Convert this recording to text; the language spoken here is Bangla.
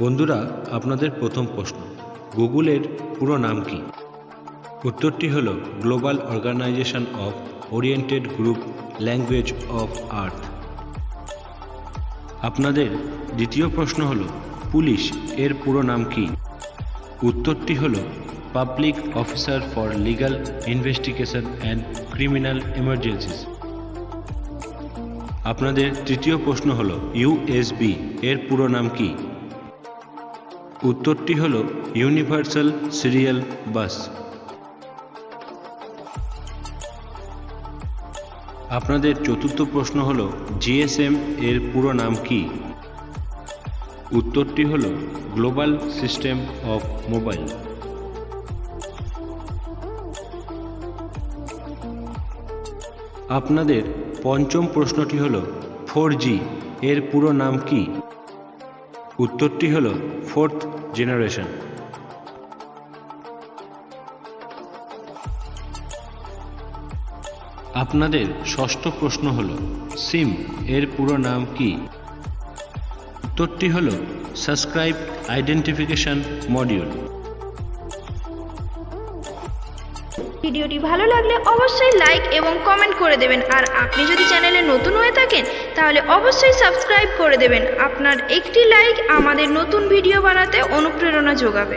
বন্ধুরা, আপনাদের প্রথম প্রশ্ন। গুগলের পুরো নাম কি? উত্তরটি হল global organization of oriented group language of earth আপনাদের দ্বিতীয় প্রশ্ন হল, পুলিশ এর পুরো নাম কি? উত্তরটি হল public officer for legal investigation and criminal emergencies আপনাদের তৃতীয় প্রশ্ন হল ইউএসবি এর পুরো নাম কি? উত্তরটি হল ইউনিভার্সাল সিরিয়াল বাস। আপনাদের চতুর্থ প্রশ্ন হল, জিএসএম এর পুরো নাম কি? উত্তরটি হল, গ্লোবাল সিস্টেম অফ মোবাইল। আপনাদের পঞ্চম প্রশ্নটি হল, ফোর এর পুরো নাম কি? উত্তরটি হল ফোর্থ জেনারেশন। আপনাদের ষষ্ঠ প্রশ্ন হল, সিম এর পুরো নাম কি? উত্তরটি হল সাবস্ক্রাইব আইডেন্টিফিকেশন মডিউল। ভিডিওটি ভালো লাগলে অবশ্যই লাইক এবং কমেন্ট করে দেবেন। আর আপনি যদি চ্যানেলে নতুন হয়ে থাকেন, তাহলে অবশ্যই সাবস্ক্রাইব করে দেবেন। আপনার একটি লাইক আমাদের নতুন ভিডিও বানাতে অনুপ্রেরণা যোগাবে।